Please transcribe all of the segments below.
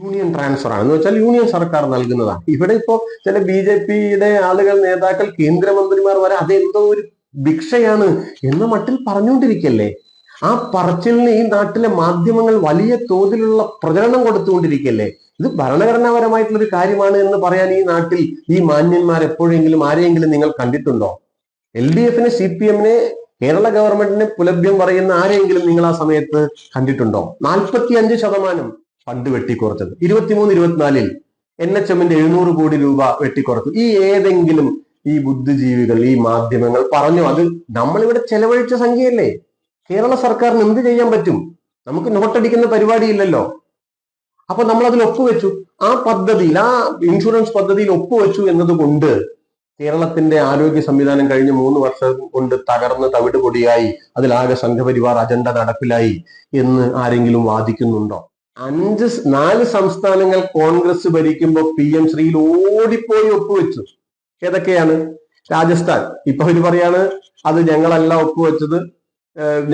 Union transfer ആണ്. എന്ന് വെച്ചാൽ യൂണിയൻ സർക്കാർ നൽകുന്നതാണ്. ഇവിടെ ഇപ്പോ ചില ബി ജെ പിയുടെ ആളുകൾ നേതാക്കൾ കേന്ദ്രമന്ത്രിമാർ വരെ അതെന്തോ ഒരു ഭിക്ഷയാണ് എന്ന മട്ടിൽ പറഞ്ഞുകൊണ്ടിരിക്കല്ലേ? ആ പറച്ചിലിന് ഈ നാട്ടിലെ മാധ്യമങ്ങൾ വലിയ തോതിലുള്ള പ്രചരണം കൊടുത്തുകൊണ്ടിരിക്കല്ലേ? ഇത് ഭരണഘടനാപരമായിട്ടുള്ള ഒരു കാര്യമാണ് എന്ന് പറയാൻ ഈ നാട്ടിൽ ഈ മാന്യന്മാർ എപ്പോഴെങ്കിലും ആരെയെങ്കിലും നിങ്ങൾ കണ്ടിട്ടുണ്ടോ? എൽ ഡി എഫിനെ സി പി എമ്മിനെ കേരള ഗവൺമെന്റിനെ പുലഭ്യം പറയുന്ന ആരെയെങ്കിലും നിങ്ങൾ ആ സമയത്ത് കണ്ടിട്ടുണ്ടോ? നാൽപ്പത്തി അഞ്ച് ശതമാനം ഫണ്ട് വെട്ടിക്കുറച്ചത്. ഇരുപത്തിമൂന്ന് ഇരുപത്തിനാലിൽ എൻ എച്ച് എമ്മിന്റെ എഴുന്നൂറ് കോടി രൂപ വെട്ടിക്കുറച്ചു. ഈ ഏതെങ്കിലും ഈ ബുദ്ധിജീവികൾ ഈ മാധ്യമങ്ങൾ പറഞ്ഞു അത് നമ്മളിവിടെ ചെലവഴിച്ച സംഖ്യയല്ലേ? കേരള സർക്കാരിന് എന്ത് ചെയ്യാൻ പറ്റും? നമുക്ക് നോട്ടടിക്കുന്ന പരിപാടിയില്ലല്ലോ. അപ്പൊ നമ്മൾ അതിൽ ഒപ്പുവെച്ചു. ആ പദ്ധതിയിൽ ആ ഇൻഷുറൻസ് പദ്ധതിയിൽ ഒപ്പുവെച്ചു എന്നതുകൊണ്ട് കേരളത്തിന്റെ ആരോഗ്യ സംവിധാനം കഴിഞ്ഞ് മൂന്ന് വർഷം കൊണ്ട് തകർന്ന് തവിട് പൊടിയായി അതിലാകെ സംഘപരിവാർ അജണ്ട നടപ്പിലായി എന്ന് ആരെങ്കിലും വാദിക്കുന്നുണ്ടോ? അഞ്ച് നാല് സംസ്ഥാനങ്ങൾ കോൺഗ്രസ് ഭരിക്കുമ്പോൾ പി എം ശ്രീയിൽ ഓടിപ്പോയി ഒപ്പുവെച്ചു. ഏതൊക്കെയാണ്? രാജസ്ഥാൻ. ഇപ്പൊ അവർ പറയാണ് അത് ഞങ്ങളല്ല ഒപ്പുവെച്ചത്.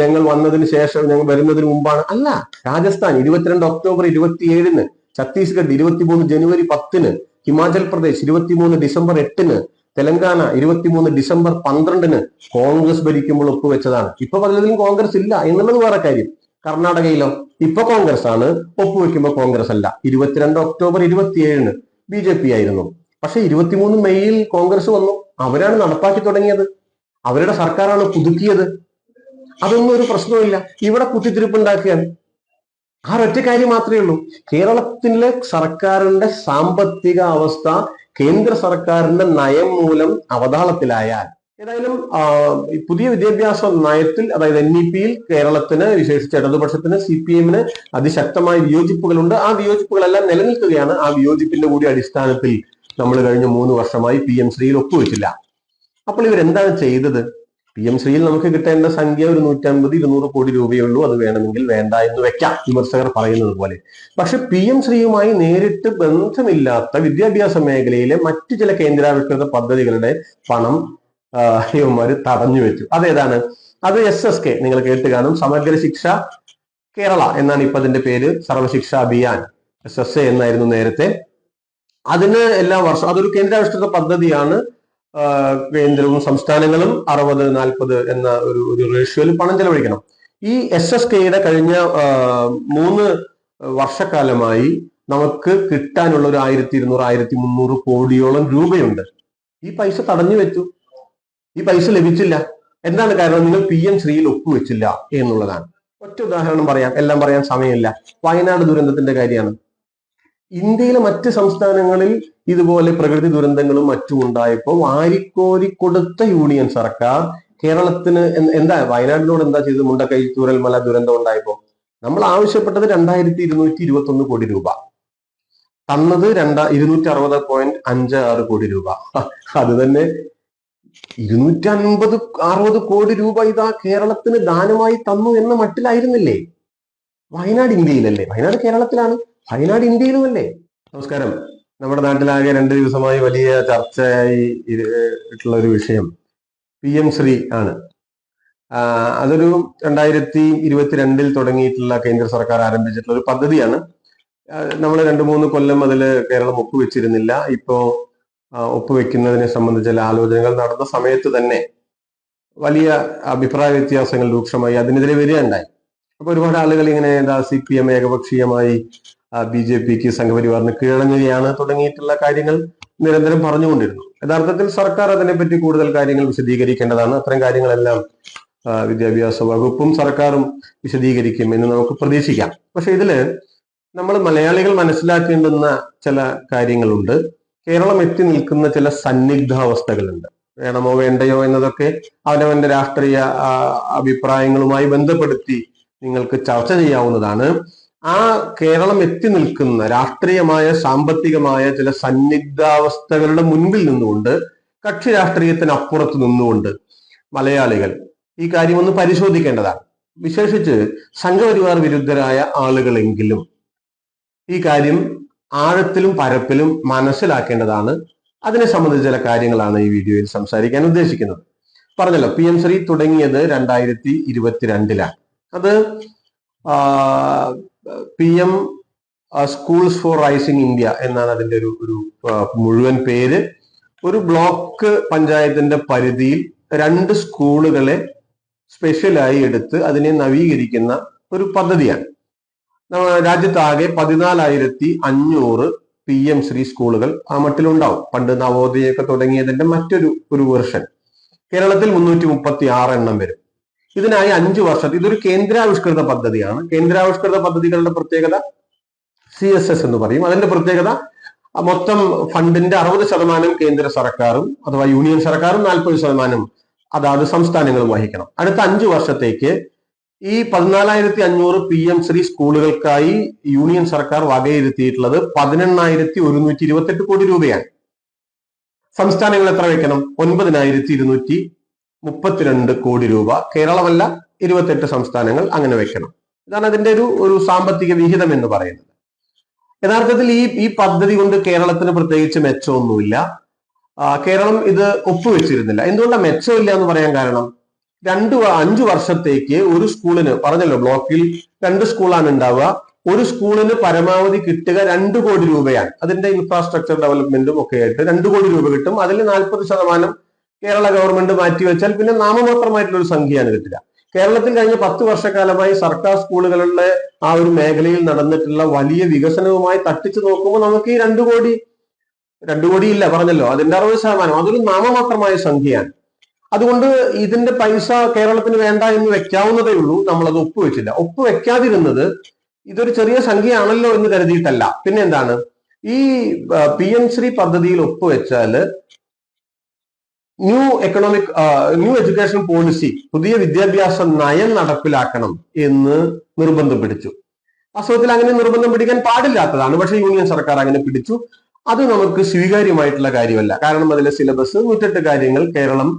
ഞങ്ങൾ വന്നതിന് ശേഷം ഞങ്ങൾ വരുന്നതിന് മുമ്പാണ്. അല്ല രാജസ്ഥാൻ ഇരുപത്തിരണ്ട് ഒക്ടോബർ ഇരുപത്തിയേഴിന് ഛത്തീസ്ഗഡ് ഇരുപത്തിമൂന്ന് ജനുവരി പത്തിന് ഹിമാചൽ പ്രദേശ് ഇരുപത്തിമൂന്ന് ഡിസംബർ എട്ടിന് തെലങ്കാന ഇരുപത്തിമൂന്ന് ഡിസംബർ പന്ത്രണ്ടിന് കോൺഗ്രസ് ഭരിക്കുമ്പോൾ ഒപ്പുവെച്ചതാണ്. ഇപ്പൊ പലതിലും കോൺഗ്രസ് ഇല്ല എന്നുള്ളത് വേറെ കാര്യം. കർണാടകയിലോ? ഇപ്പൊ കോൺഗ്രസ് ആണ് ഒപ്പുവെക്കുമ്പോൾ കോൺഗ്രസ് അല്ല ഇരുപത്തിരണ്ട് ഒക്ടോബർ ഇരുപത്തിയേഴിന് ബി ജെ പി ആയിരുന്നു. പക്ഷെ ഇരുപത്തിമൂന്ന് മെയ്യിൽ കോൺഗ്രസ് വന്നു. അവരാണ് നടപ്പാക്കി തുടങ്ങിയത്. അവരുടെ സർക്കാരാണ് പുതുക്കിയത്. അതൊന്നും ഒരു പ്രശ്നവുമില്ല. ഇവിടെ കുത്തിത്തിരിപ്പുണ്ടാക്കുകയാണ് ആ ഒറ്റ കാര്യം മാത്രമേ ഉള്ളൂ. കേരളത്തിലെ സർക്കാരിന്റെ സാമ്പത്തിക അവസ്ഥ കേന്ദ്ര സർക്കാരിന്റെ നയം മൂലം അവതാളത്തിലായാൽ ഏതായാലും ഈ പുതിയ വിദ്യാഭ്യാസ നയത്തിൽ അതായത് എൻ ഇ പിയിൽ കേരളത്തിന് വിശേഷിച്ച് ഇടതുപക്ഷത്തിന് സി പി എമ്മിന് അതിശക്തമായ വിയോജിപ്പുകളുണ്ട്. ആ വിയോജിപ്പുകളെല്ലാം നിലനിൽക്കുകയാണ്. ആ വിയോജിപ്പിന്റെ കൂടി അടിസ്ഥാനത്തിൽ നമ്മൾ കഴിഞ്ഞ മൂന്ന് വർഷമായി പി എം ശ്രീയിൽ ഒപ്പുവെച്ചില്ല. അപ്പോൾ ഇവരെന്താണ് ചെയ്തത്? പി എം ശ്രീയിൽ നമുക്ക് കിട്ടേണ്ട സംഖ്യ ഒരു നൂറ്റമ്പത് ഇരുന്നൂറ് കോടി രൂപയേ ഉള്ളൂ അത് വേണമെങ്കിൽ വേണ്ട എന്ന് വെക്കാം. വിമർശകർ പറയുന്നത് പോലെ. പക്ഷെ പി എം ശ്രീയുമായി നേരിട്ട് ബന്ധമില്ലാത്ത വിദ്യാഭ്യാസ മേഖലയിലെ മറ്റു ചില കേന്ദ്രാവിഷ്കൃത പദ്ധതികളുടെ പണം ഇവന്മാര് തടഞ്ഞു വെച്ചു. അതേതാണ്? അത് എസ് എസ് കെ നിങ്ങൾ കേട്ട് കാണും. സമഗ്ര ശിക്ഷ കേരള എന്നാണ് ഇപ്പൊ അതിന്റെ പേര്. Sarva Shiksha Abhiyan S S A എന്നായിരുന്നു നേരത്തെ. അതിന് എല്ലാ വർഷവും അതൊരു കേന്ദ്രാവിഷ്കൃത പദ്ധതിയാണ്. കേന്ദ്രവും സംസ്ഥാനങ്ങളും അറുപത് നാൽപ്പത് എന്ന ഒരു ഒരു റേഷ്യോയിൽ പണം ചെലവഴിക്കണം. ഈ എസ് എസ് കെയുടെ കഴിഞ്ഞ മൂന്ന് വർഷക്കാലമായി നമുക്ക് കിട്ടാനുള്ള ഒരു ആയിരത്തി ഇരുന്നൂറ് ആയിരത്തി മുന്നൂറ് കോടിയോളം രൂപയുണ്ട്. ഈ പൈസ തടഞ്ഞു വെച്ചു. ഈ പൈസ ലഭിച്ചില്ല. എന്താണ് കാരണം? നിങ്ങൾ പി എം ശ്രീയിൽ ഒപ്പുവെച്ചില്ല എന്നുള്ളതാണ്. ഒറ്റ ഉദാഹരണം പറയാം. എല്ലാം പറയാൻ സമയമില്ല. വയനാട് ദുരന്തത്തിന്റെ കാര്യമാണ്. ഇന്ത്യയിലെ മറ്റ് സംസ്ഥാനങ്ങളിൽ ഇതുപോലെ പ്രകൃതി ദുരന്തങ്ങളും മറ്റും ഉണ്ടായപ്പോൾ വാരിക്കോരി കൊടുത്ത യൂണിയൻ സർക്കാർ കേരളത്തിന് എന്താ വയനാടിനോട് എന്താ ചെയ്തത്? മുണ്ടക്കൈ ചൂരൽമല ദുരന്തം ഉണ്ടായപ്പോൾ. നമ്മൾ ആവശ്യപ്പെട്ടത് രണ്ടായിരത്തി ഇരുന്നൂറ്റി ഇരുപത്തി ഒന്ന് കോടി രൂപ. തന്നത് രണ്ടാ ഇരുന്നൂറ്റി അറുപത് പോയിന്റ് അഞ്ച് ആറ് കോടി രൂപ. അത് തന്നെ ഇരുന്നൂറ്റി അൻപത് അറുപത് കോടി രൂപ ഇതാ കേരളത്തിന് ദാനമായി തന്നു എന്ന മട്ടിലായിരുന്നില്ലേ? വയനാട് ഇന്ത്യയിലല്ലേ? വയനാട് കേരളത്തിലാണ്. വയനാട് ഇന്ത്യയിലുമല്ലേ? നമസ്കാരം. നമ്മുടെ നാട്ടിലാകെ രണ്ട് ദിവസമായി വലിയ ചർച്ചയായി ഇട്ടുള്ള ഒരു വിഷയം. പി എം ശ്രീ ആണ്. അതൊരു രണ്ടായിരത്തി ഇരുപത്തിരണ്ടിൽ തുടങ്ങിയിട്ടുള്ള കേന്ദ്ര സർക്കാർ ആരംഭിച്ചിട്ടുള്ള ഒരു പദ്ധതിയാണ്. നമ്മൾ രണ്ട് മൂന്ന് കൊല്ലം അതിൽ കേരളം ഒപ്പുവെച്ചിരുന്നില്ല. ഇപ്പോ ഒപ്പുവെക്കുന്നതിനെ സംബന്ധിച്ച ആലോചനകൾ നടന്ന സമയത്ത് തന്നെ വലിയ അഭിപ്രായ വ്യത്യാസങ്ങൾ രൂക്ഷമായി അതിനെതിരെ വരികയുണ്ടായി. അപ്പൊ ഒരുപാട് ആളുകൾ ഇങ്ങനെ എന്താ സി പി എം ഏകപക്ഷീയമായി ബി ജെ പിക്ക് സംഘപരിവാറിന് കീഴടങ്ങുകയാണ് തുടങ്ങിയിട്ടുള്ള കാര്യങ്ങൾ നിരന്തരം പറഞ്ഞുകൊണ്ടിരുന്നു. യഥാർത്ഥത്തിൽ സർക്കാർ അതിനെപ്പറ്റി കൂടുതൽ കാര്യങ്ങൾ വിശദീകരിക്കേണ്ടതാണ്. അത്തരം കാര്യങ്ങളെല്ലാം വിദ്യാഭ്യാസ വകുപ്പും സർക്കാരും വിശദീകരിക്കും എന്ന് നമുക്ക് പ്രതീക്ഷിക്കാം. പക്ഷെ ഇതിൽ നമ്മൾ മലയാളികൾ മനസ്സിലാക്കേണ്ടുന്ന ചില കാര്യങ്ങളുണ്ട്. കേരളം എത്തി നിൽക്കുന്ന ചില സന്നിഗ്ധാവസ്ഥകളുണ്ട്. വേണമോ വേണ്ടയോ എന്നതൊക്കെ അവനവന്റെ രാഷ്ട്രീയ അഭിപ്രായങ്ങളുമായി ബന്ധപ്പെടുത്തി നിങ്ങൾക്ക് ചർച്ച ചെയ്യാവുന്നതാണ്. ആ കേരളം എത്തി നിൽക്കുന്ന രാഷ്ട്രീയമായ സാമ്പത്തികമായ ചില സന്നിഗ്ധാവസ്ഥകളുടെ മുൻപിൽ നിന്നുകൊണ്ട് കക്ഷി രാഷ്ട്രീയത്തിന് അപ്പുറത്ത് നിന്നുകൊണ്ട് മലയാളികൾ ഈ കാര്യം ഒന്ന് പരിശോധിക്കേണ്ടതാണ്. വിശേഷിച്ച് സംഘപരിവാർ വിരുദ്ധരായ ആളുകളെങ്കിലും ഈ കാര്യം ആഴത്തിലും പരപ്പിലും മനസ്സിലാക്കേണ്ടതാണ്. അതിനെ സംബന്ധിച്ച ചില കാര്യങ്ങളാണ് ഈ വീഡിയോയിൽ സംസാരിക്കാൻ ഉദ്ദേശിക്കുന്നത്. പറഞ്ഞല്ലോ പി എം ശ്രീ തുടങ്ങിയത് രണ്ടായിരത്തി ഇരുപത്തിരണ്ടിലാണ്. അത് P M schools for rising India എന്നാണ് അതിന്റെ ഒരു ഒരു മുഴുവൻ പേര്. ഒരു ബ്ലോക്ക് പഞ്ചായത്തിന്റെ പരിധിയിൽ രണ്ട് സ്കൂളുകളെ സ്പെഷ്യലായി എടുത്ത് അതിനെ നവീകരിക്കുന്ന ഒരു പദ്ധതിയാണ്. രാജ്യത്താകെ പതിനാലായിരത്തി അഞ്ഞൂറ് പി എം ശ്രീ സ്കൂളുകൾ ആ മട്ടിലുണ്ടാവും. പണ്ട് നവോദയൊക്കെ തുടങ്ങിയതിന്റെ മറ്റൊരു ഒരു വെർഷൻ കേരളത്തിൽ മുന്നൂറ്റി മുപ്പത്തി ആറ് എണ്ണം വരും. ഇതിനായി അഞ്ചു വർഷത്തിൽ ഇതൊരു കേന്ദ്രാവിഷ്കൃത പദ്ധതിയാണ്. കേന്ദ്രാവിഷ്കൃത പദ്ധതികളുടെ പ്രത്യേകത സി എസ് എസ് എന്ന് പറയും. അതിന്റെ പ്രത്യേകത മൊത്തം ഫണ്ടിന്റെ അറുപത് ശതമാനം കേന്ദ്ര സർക്കാരും അഥവാ യൂണിയൻ സർക്കാരും നാൽപ്പത് ശതമാനം അതാത് സംസ്ഥാനങ്ങളും വഹിക്കണം. അടുത്ത അഞ്ചു വർഷത്തേക്ക് ഈ പതിനാലായിരത്തി അഞ്ഞൂറ് പി എം ശ്രീ സ്കൂളുകൾക്കായി യൂണിയൻ സർക്കാർ വകയിരുത്തിയിട്ടുള്ളത് പതിനെണ്ണായിരത്തി ഒരുന്നൂറ്റി ഇരുപത്തെട്ട് കോടി രൂപയാണ്. സംസ്ഥാനങ്ങൾ എത്ര വെക്കണം ഒൻപതിനായിരത്തി ഇരുന്നൂറ്റി മുപ്പത്തിരണ്ട് കോടി രൂപ. കേരളമല്ല ഇരുപത്തെട്ട് സംസ്ഥാനങ്ങൾ അങ്ങനെ വെക്കണം ഇതാണ് അതിന്റെ ഒരു ഒരു സാമ്പത്തിക വിഹിതം എന്ന് പറയുന്നത്. യഥാർത്ഥത്തിൽ ഈ ഈ പദ്ധതി കൊണ്ട് കേരളത്തിന് പ്രത്യേകിച്ച് മെച്ചമൊന്നുമില്ല. കേരളം ഇത് ഒപ്പുവെച്ചിരുന്നില്ല. എന്തുകൊണ്ടാണ് മെച്ചമില്ല എന്ന് പറയാൻ കാരണം? രണ്ടു അഞ്ച് വർഷത്തേക്ക് ഒരു സ്കൂളിന് പറഞ്ഞല്ലോ ബ്ലോക്കിൽ രണ്ട് സ്കൂളാണ് ഉണ്ടാവുക. ഒരു സ്കൂളിന് പരമാവധി കിട്ടുക രണ്ട് കോടി രൂപയാണ്. അതിന്റെ ഇൻഫ്രാസ്ട്രക്ചർ ഡെവലപ്മെന്റും ഒക്കെ ആയിട്ട് രണ്ട് കോടി രൂപ കിട്ടും. അതിൽ നാൽപ്പത് ശതമാനം കേരള ഗവൺമെന്റ് മാറ്റിവെച്ചാൽ പിന്നെ നാമമാത്രമായിട്ടുള്ള ഒരു സംഖ്യയാണ് കിട്ടുക. കേരളത്തിൽ കഴിഞ്ഞ പത്ത് വർഷക്കാലമായി സർക്കാർ സ്കൂളുകളുടെ ആ ഒരു മേഖലയിൽ നടന്നിട്ടുള്ള വലിയ വികസനവുമായി തട്ടിച്ചു നോക്കുമ്പോൾ നമുക്ക് ഈ രണ്ടു കോടി രണ്ടു കോടി ഇല്ല പറഞ്ഞല്ലോ. അതിന്റെ അറുപത് ശതമാനം. അതൊരു നാമമാത്രമായ സംഖ്യയാണ്. അതുകൊണ്ട് ഇതിന്റെ പൈസ കേരളത്തിന് വേണ്ട എന്ന് വെക്കാവുന്നതേ ഉള്ളൂ. നമ്മളത് ഒപ്പുവെച്ചില്ല ഒപ്പുവെക്കാതിരുന്നത് ഇതൊരു ചെറിയ സംഖ്യയാണല്ലോ എന്ന് കരുതിയിട്ടല്ല. പിന്നെ എന്താണ്? ഈ പി എം ശ്രീ പദ്ധതിയിൽ ഒപ്പുവെച്ചാൽ new economic new education policy പുതിയ വിദ്യാഭ്യാസ നയം നടപ്പിലാക്കണം എന്ന് നിർബന്ധം പിടിച്ചു. വാസ്തവത്തിൽ അങ്ങനെ നിർബന്ധം പിടിക്കാൻ പാടില്ലാത്തതാണ്. പക്ഷേ യൂണിയൻ സർക്കാർ അങ്ങനെ പിടിച്ചു. അത് നമുക്ക് സ്വീകാര്യമായിട്ടുള്ള കാര്യമല്ല. കാരണം അതിലെ സിലബസ് നൂറ്റെട്ട് കാര്യങ്ങൾ കേരളം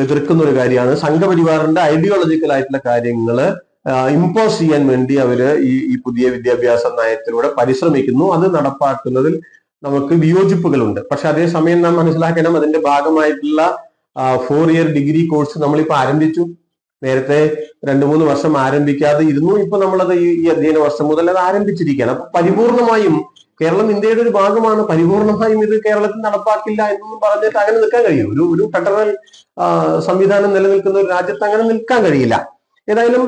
എതിർക്കുന്ന ഒരു കാര്യമാണ്. സംഘപരിവാറിന്റെ ഐഡിയോളജിക്കൽ ആയിട്ടുള്ള കാര്യങ്ങൾ ഇമ്പോസ് ചെയ്യാൻ വേണ്ടി അവർ ഈ ഈ പുതിയ വിദ്യാഭ്യാസ നയത്തിലൂടെ പരിശ്രമിക്കുന്നു. അത് നടപ്പാക്കുന്നതിൽ നമുക്ക് വിയോജിപ്പുകളുണ്ട്. പക്ഷെ അതേസമയം നാം മനസ്സിലാക്കണം അതിന്റെ ഭാഗമായിട്ടുള്ള ഫോർ ഇയർ ഡിഗ്രി കോഴ്സ് നമ്മളിപ്പോ ആരംഭിച്ചു. നേരത്തെ രണ്ടു മൂന്ന് വർഷം ആരംഭിക്കാതെ ഇരുന്നു. ഇപ്പൊ നമ്മളത് ഈ അധ്യയന വർഷം മുതൽ അത് ആരംഭിച്ചിരിക്കുകയാണ്. അപ്പൊ പരിപൂർണമായും കേരളം ഇന്ത്യയുടെ ഒരു ഭാഗമാണ്. പരിപൂർണമായും ഇത് കേരളത്തിൽ നടപ്പാക്കില്ല എന്നൊന്നും പറഞ്ഞിട്ട് അങ്ങനെ നിൽക്കാൻ കഴിയും. ഒരു ഒരു ഫെഡറൽ സംവിധാനം നിലനിൽക്കുന്ന ഒരു രാജ്യത്ത് അങ്ങനെ നിൽക്കാൻ കഴിയില്ല. ഏതായാലും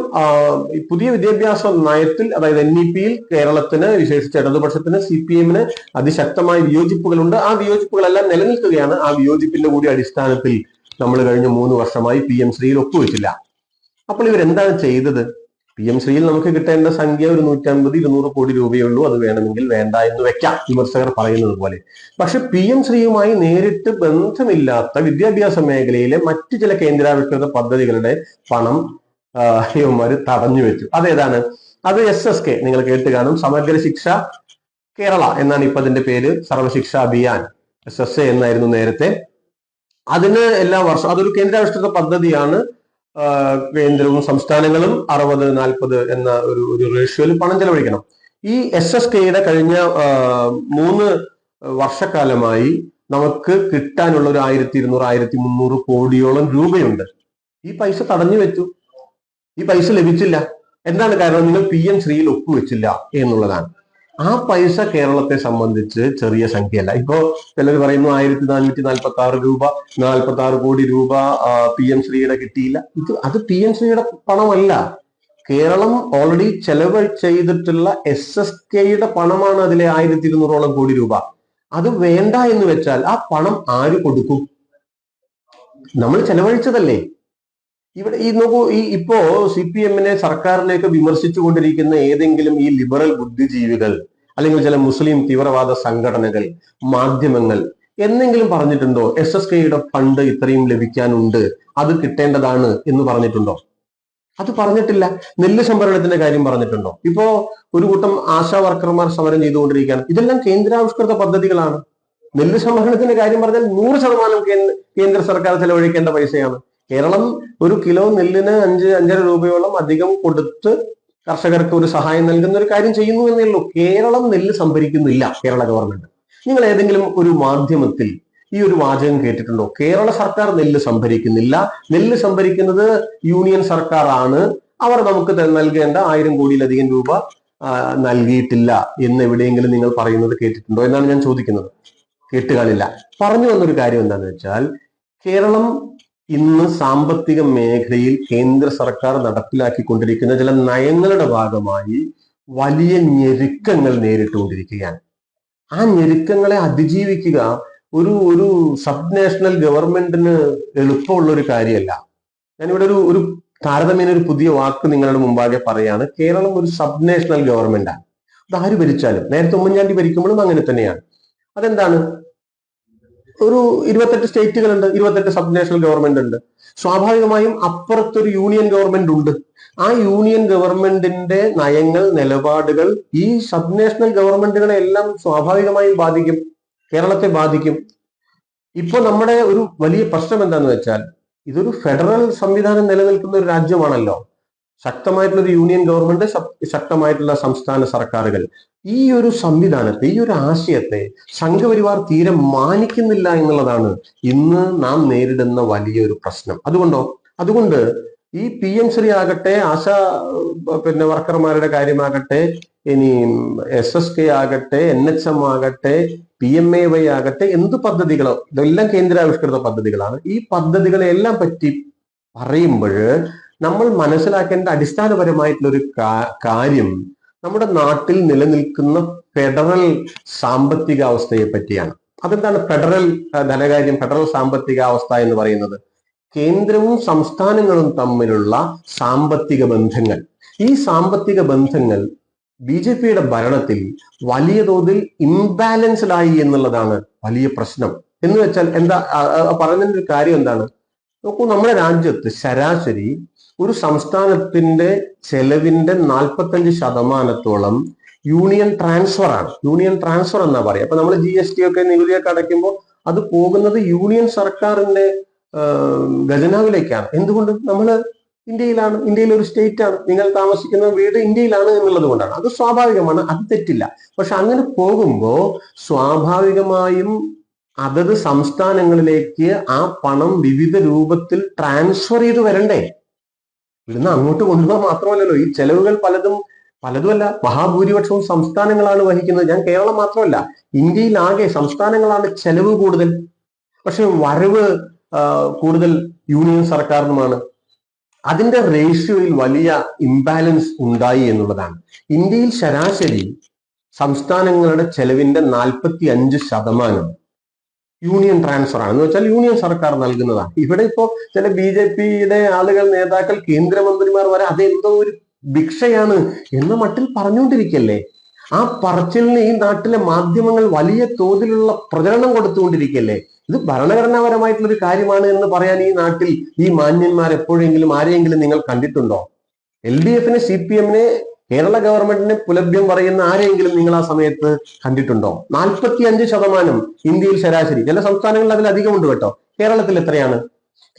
പുതിയ വിദ്യാഭ്യാസ നയത്തിൽ അതായത് എൻ ഇ പിയിൽ കേരളത്തിന് വിശേഷിച്ച് ഇടതുപക്ഷത്തിന് സി പി എമ്മിന് അതിശക്തമായ വിയോജിപ്പുകളുണ്ട്. ആ വിയോജിപ്പുകളെല്ലാം നിലനിൽക്കുകയാണ്. ആ വിയോജിപ്പിന്റെ കൂടി അടിസ്ഥാനത്തിൽ നമ്മൾ കഴിഞ്ഞ മൂന്ന് വർഷമായി പി എം ശ്രീയിൽ ഒപ്പുവെച്ചില്ല. അപ്പോൾ ഇവരെന്താണ് ചെയ്തത്? പി എം ശ്രീയിൽ നമുക്ക് കിട്ടേണ്ട സംഖ്യ ഒരു നൂറ്റമ്പത് ഇരുന്നൂറ് കോടി രൂപയേ ഉള്ളൂ അത് വേണമെങ്കിൽ വേണ്ട എന്ന് വെക്കാം വിമർശകർ പറയുന്നത് പോലെ. പക്ഷെ പി എം ശ്രീയുമായി നേരിട്ട് ബന്ധമില്ലാത്ത വിദ്യാഭ്യാസ മേഖലയിലെ മറ്റു ചില കേന്ദ്രാവിഷ്കൃത പദ്ധതികളുടെ പണം ഹിയോമാര് തടഞ്ഞു വെച്ചു. അതേതാണ്? അത് എസ് എസ് കെ നിങ്ങൾ കേട്ട് കാണും സമഗ്ര ശിക്ഷ കേരള എന്നാണ് ഇപ്പൊ അതിന്റെ പേര് Sarva Shiksha Abhiyan S S A എന്നായിരുന്നു നേരത്തെ. അതിന് എല്ലാ വർഷവും അതൊരു കേന്ദ്രാവിഷ്കൃത പദ്ധതിയാണ് കേന്ദ്രവും സംസ്ഥാനങ്ങളും അറുപത് നാൽപ്പത് എന്ന ഒരു ഒരു റേഷ്യോയിൽ പണം ചെലവഴിക്കണം. ഈ എസ് എസ് കെയുടെ കഴിഞ്ഞ മൂന്ന് വർഷക്കാലമായി നമുക്ക് കിട്ടാനുള്ള ഒരു ആയിരത്തി ഇരുന്നൂറ് ആയിരത്തി മുന്നൂറ് കോടിയോളം രൂപയുണ്ട്. ഈ പൈസ തടഞ്ഞു വെച്ചു. ഈ പൈസ ലഭിച്ചില്ല. എന്താണ് കാരണം? നിങ്ങൾ പി എം ശ്രീയിൽ ഒപ്പുവെച്ചില്ല എന്നുള്ളതാണ്. ആ പൈസ കേരളത്തെ സംബന്ധിച്ച് ചെറിയ സംഖ്യയല്ല. ഇപ്പോ ചിലർ പറയുന്നു ആയിരത്തി നാനൂറ്റി നാൽപ്പത്തി ആറ് രൂപ നാൽപ്പത്തി ആറ് കോടി രൂപ പി എം ശ്രീയുടെ കിട്ടിയില്ല. ഇത് അത് പി എം ശ്രീയുടെ പണമല്ല. കേരളം ഓൾറെഡി ചെലവ് ചെയ്തിട്ടുള്ള എസ് എസ് കെയുടെ പണമാണ് അതിലെ ആയിരത്തി ഇരുന്നൂറോളം കോടി രൂപ. അത് വേണ്ട എന്ന് വെച്ചാൽ ആ പണം ആര് കൊടുക്കും? നമ്മൾ ചെലവഴിച്ചതല്ലേ. ഇവിടെ ഈ നോക്കൂ ഈ ഇപ്പോ സി പി എമ്മിനെ സർക്കാരിനെയൊക്കെ വിമർശിച്ചുകൊണ്ടിരിക്കുന്ന ഏതെങ്കിലും ഈ ലിബറൽ ബുദ്ധിജീവികൾ അല്ലെങ്കിൽ ചില മുസ്ലിം തീവ്രവാദ സംഘടനകൾ മാധ്യമങ്ങൾ എന്നെങ്കിലും പറഞ്ഞിട്ടുണ്ടോ? എസ് എസ് കെയുടെ ഫണ്ട് ഇത്രയും ലഭിക്കാനുണ്ട് അത് കിട്ടേണ്ടതാണ് എന്ന് പറഞ്ഞിട്ടുണ്ടോ? അത് പറഞ്ഞിട്ടില്ല. നെല്ല് സംഭരണത്തിന്റെ കാര്യം പറഞ്ഞിട്ടുണ്ടോ? ഇപ്പോ ഒരു കൂട്ടം ആശാ വർക്കർമാർ സമരം ചെയ്തുകൊണ്ടിരിക്കുകയാണ്. ഇതെല്ലാം കേന്ദ്രാവിഷ്കൃത പദ്ധതികളാണ്. നെല്ല് സംഭരണത്തിന്റെ കാര്യം പറഞ്ഞാൽ നൂറ് ശതമാനം കേന്ദ്ര കേന്ദ്ര സർക്കാർ ചെലവഴിക്കേണ്ട പൈസയാണ്. കേരളം ഒരു കിലോ നെല്ലിന് അഞ്ച് അഞ്ചര രൂപയോളം അധികം കൊടുത്ത് കർഷകർക്ക് ഒരു സഹായം നൽകുന്ന ഒരു കാര്യം ചെയ്യുന്നു എന്നേ ഉള്ളൂ. കേരളം നെല്ല് സംഭരിക്കുന്നില്ല കേരള ഗവൺമെന്റ് നിങ്ങൾ ഏതെങ്കിലും ഒരു മാധ്യമത്തിൽ ഈ ഒരു വാചകം കേട്ടിട്ടുണ്ടോ? കേരള സർക്കാർ നെല്ല് സംഭരിക്കുന്നില്ല. നെല്ല് സംഭരിക്കുന്നത് യൂണിയൻ സർക്കാർ ആണ് അവർ നമുക്ക് നൽകേണ്ട ആയിരം കോടിയിലധികം രൂപ നൽകിയിട്ടില്ല എന്ന് എവിടെയെങ്കിലും നിങ്ങൾ പറയുന്നത് കേട്ടിട്ടുണ്ടോ എന്നാണ് ഞാൻ ചോദിക്കുന്നത്. കേട്ടുകാണില്ല. പറഞ്ഞു വന്നൊരു കാര്യം എന്താണെന്ന് വെച്ചാൽ കേരളം ഇന്ന് സാമ്പത്തിക മേഖലയിൽ കേന്ദ്ര സർക്കാർ നടപ്പിലാക്കിക്കൊണ്ടിരിക്കുന്ന ചില നയങ്ങളുടെ ഭാഗമായി വലിയ ഞെരുക്കങ്ങൾ നേരിട്ടുകൊണ്ടിരിക്കുകയാണ്. ആ ഞെരുക്കങ്ങളെ അതിജീവിക്കുക ഒരു ഒരു സബ് നാഷണൽ ഗവൺമെന്റിന് എളുപ്പമുള്ള ഒരു കാര്യമല്ല. ഞാനിവിടെ ഒരു ഒരു താരതമ്യേന ഒരു പുതിയ വാക്ക് നിങ്ങളുടെ മുമ്പാകെ പറയാണ്. കേരളം ഒരു സബ് നാഷണൽ ഗവൺമെന്റാണ്. അത് ആര് ഭരിച്ചാലും നേരത്തെ ഉമ്മൻചാണ്ടി ഭരിക്കുമ്പോഴും അങ്ങനെ തന്നെയാണ്. അതെന്താണ്? ഒരു ഇരുപത്തെട്ട് സ്റ്റേറ്റുകളുണ്ട് ഇരുപത്തെട്ട് സബ് നാഷണൽ ഗവൺമെന്റ് ഉണ്ട്. സ്വാഭാവികമായും അപ്പുറത്തൊരു യൂണിയൻ ഗവൺമെന്റ് ഉണ്ട്. ആ യൂണിയൻ ഗവൺമെന്റിന്റെ നയങ്ങൾ നിലപാടുകൾ ഈ സബ് നാഷണൽ ഗവൺമെന്റുകളെ എല്ലാം സ്വാഭാവികമായും ബാധിക്കും കേരളത്തെ ബാധിക്കും. ഇപ്പൊ നമ്മുടെ ഒരു വലിയ പ്രശ്നം എന്താന്ന് വെച്ചാൽ ഇതൊരു ഫെഡറൽ സംവിധാനം നിലനിൽക്കുന്ന ഒരു രാജ്യമാണല്ലോ. ശക്തമായിട്ടുള്ള ഒരു യൂണിയൻ ഗവൺമെന്റ് ശക്തമായിട്ടുള്ള സംസ്ഥാന സർക്കാരുകൾ. ഈ ഒരു സംവിധാനത്തെ ഈ ഒരു ആശയത്തെ സംഘപരിവാർ തീരെ മാനിക്കുന്നില്ല എന്നുള്ളതാണ് ഇന്ന് നാം നേരിടുന്ന വലിയൊരു പ്രശ്നം. അതുകൊണ്ടോ? അതുകൊണ്ട് ഈ പി എം ശ്രീ ആകട്ടെ ആശ പിന്നെ വർക്കർമാരുടെ കാര്യമാകട്ടെ ഇനി എസ് എസ് കെ ആകട്ടെ എൻ എച്ച് എം ആകട്ടെ പി എം എ വൈ ആകട്ടെ എന്ത് പദ്ധതികളോ ഇതെല്ലാം കേന്ദ്രാവിഷ്കൃത പദ്ധതികളാണ്. ഈ പദ്ധതികളെ എല്ലാം പറ്റി പറയുമ്പോൾ നമ്മൾ മനസ്സിലാക്കേണ്ട അടിസ്ഥാനപരമായിട്ടുള്ള ഒരു കാര്യം നമ്മുടെ നാട്ടിൽ നിലനിൽക്കുന്ന ഫെഡറൽ സാമ്പത്തിക അവസ്ഥയെ പറ്റിയാണ്. അതെന്താണ് ഫെഡറൽ ധനകാര്യം ഫെഡറൽ സാമ്പത്തിക അവസ്ഥ എന്ന് പറയുന്നത്? കേന്ദ്രവും സംസ്ഥാനങ്ങളും തമ്മിലുള്ള സാമ്പത്തിക ബന്ധങ്ങൾ. ഈ സാമ്പത്തിക ബന്ധങ്ങൾ ബി ജെ പിയുടെ ഭരണത്തിൽ വലിയ തോതിൽ ഇംബാലൻസ്ഡ് ആയി എന്നുള്ളതാണ് വലിയ പ്രശ്നം. എന്ന് വെച്ചാൽ എന്താ ഒരു കാര്യം എന്താണ്? നോക്കൂ നമ്മുടെ രാജ്യത്ത് ശരാശരി ഒരു സംസ്ഥാനത്തിന്റെ ചെലവിന്റെ നാൽപ്പത്തഞ്ച് ശതമാനത്തോളം യൂണിയൻ ട്രാൻസ്ഫർ ആണ്. യൂണിയൻ ട്രാൻസ്ഫർ എന്നാ പറയുക. അപ്പൊ നമ്മൾ ജി എസ് ടി ഒക്കെ നികുതിയൊക്കെ അടയ്ക്കുമ്പോൾ അത് പോകുന്നത് യൂണിയൻ സർക്കാരിന്റെ ഖജനാവിലേക്കാണ്. എന്തുകൊണ്ട്? നമ്മൾ ഇന്ത്യയിലാണ്. ഇന്ത്യയിൽ ഒരു സ്റ്റേറ്റ് ആണ് നിങ്ങൾ താമസിക്കുന്ന വീട് ഇന്ത്യയിലാണ് എന്നുള്ളത് കൊണ്ടാണ്. അത് സ്വാഭാവികമാണ്. അത് തെറ്റില്ല. പക്ഷെ അങ്ങനെ പോകുമ്പോൾ സ്വാഭാവികമായും അതത് സംസ്ഥാനങ്ങളിലേക്ക് ആ പണം വിവിധ രൂപത്തിൽ ട്രാൻസ്ഫർ ചെയ്ത് വരണ്ടേ? ഇവിടുന്ന് അങ്ങോട്ട് കൊണ്ടുപോകാൻ മാത്രമല്ലല്ലോ ഈ ചെലവുകൾ പലതും പലതുമല്ല മഹാഭൂരിപക്ഷവും സംസ്ഥാനങ്ങളാണ് വഹിക്കുന്നത്. ഞാൻ കേരളം മാത്രമല്ല ഇന്ത്യയിലാകെ സംസ്ഥാനങ്ങളാണ് ചെലവ് കൂടുതൽ. പക്ഷെ വരവ് കൂടുതൽ യൂണിയൻ സർക്കാരിനുമാണ്. അതിന്റെ റേഷ്യോയിൽ വലിയ ഇംബാലൻസ് ഉണ്ടായി എന്നുള്ളതാണ്. ഇന്ത്യയിൽ ശരാശരി സംസ്ഥാനങ്ങളുടെ ചെലവിന്റെ നാൽപ്പത്തി അഞ്ച് ശതമാനം. യൂണിയൻ ട്രാൻസ്ഫർ ആണ്. എന്ന് വെച്ചാൽ യൂണിയൻ സർക്കാർ നൽകുന്നതാണ്. ഇവിടെ ഇപ്പോ ചില ബി ജെ പിയുടെ ആളുകൾ നേതാക്കൾ കേന്ദ്രമന്ത്രിമാർ വരെ അതെന്തോ ഒരു ഭിക്ഷയാണ് എന്ന മട്ടിൽ പറഞ്ഞുകൊണ്ടിരിക്കല്ലേ? ആ പറച്ചിലിന് ഈ നാട്ടിലെ മാധ്യമങ്ങൾ വലിയ തോതിലുള്ള പ്രചരണം കൊടുത്തുകൊണ്ടിരിക്കല്ലേ? ഇത് ഭരണഘടനാപരമായിട്ടുള്ള ഒരു കാര്യമാണ് എന്ന് പറയാൻ ഈ നാട്ടിൽ ഈ മാന്യന്മാർ എപ്പോഴെങ്കിലും ആരെയെങ്കിലും നിങ്ങൾ കണ്ടിട്ടുണ്ടോ? എൽ ഡി എഫിനെ സി പി എമ്മിനെ കേരള ഗവൺമെന്റിന് പുലഭ്യം പറയുന്ന ആരെങ്കിലും നിങ്ങൾ ആ സമയത്ത് കണ്ടിട്ടുണ്ടോ? നാൽപ്പത്തി അഞ്ച് ശതമാനം ഇന്ത്യയിൽ ശരാശരി. ചില സംസ്ഥാനങ്ങളിൽ അതിലധികം ഉണ്ട് കേട്ടോ. കേരളത്തിൽ എത്രയാണ്?